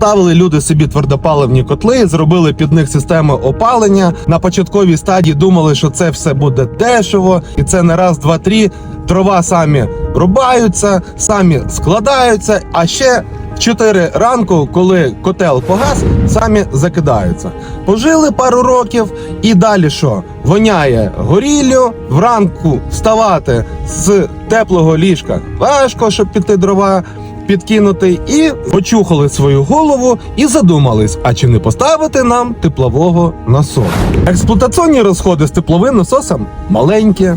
Ставили люди собі твердопаливні котли, зробили під них системи опалення. На початковій стадії думали, що це все буде дешево, і це не раз, два, три. Дрова самі рубаються, самі складаються. А ще в 4 ранку, коли котел погас, самі закидаються. Пожили пару років, і далі що? Воняє горіллю. Вранку вставати з теплого ліжка важко, щоб піти дрова підкинути, і почухали свою голову і задумались, а чи не поставити нам теплового насосу. Експлуатаційні розходи з тепловим насосом маленькі.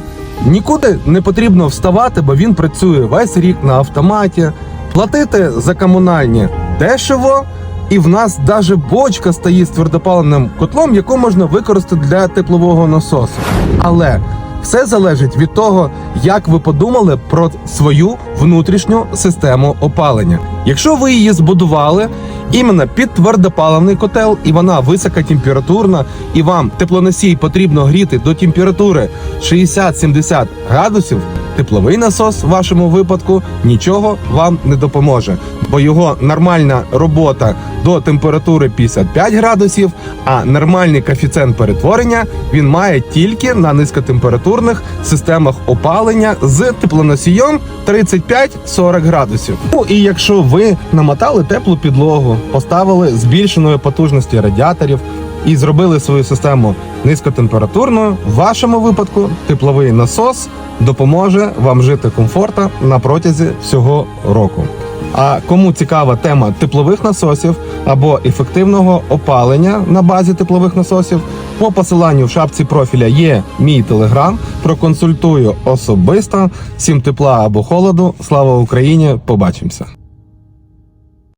Нікуди не потрібно вставати, бо він працює весь рік на автоматі. Платити за комунальні дешево, і в нас навіть бочка стоїть з твердопаливним котлом, яку можна використати для теплового насосу. Але все залежить від того, як ви подумали про свою внутрішню систему опалення. Якщо ви її збудували іменно під твердопаливний котел, і вона високотемпературна, і вам теплоносій потрібно гріти до температури 60-70 градусів, тепловий насос в вашому випадку нічого вам не допоможе, бо його нормальна робота до температури 55 градусів, а нормальний коефіцієнт перетворення він має тільки на низькотемпературних системах опалення з теплоносієм 35-40 градусів. Ну і якщо ви намотали теплу підлогу, поставили збільшеної потужності радіаторів і зробили свою систему низькотемпературною, в вашому випадку тепловий насос допоможе вам жити комфортно на протязі всього року. А кому цікава тема теплових насосів або ефективного опалення на базі теплових насосів, по посиланню в шапці профіля є мій телеграм. Проконсультую особисто. Всім тепла або холоду. Слава Україні! Побачимося!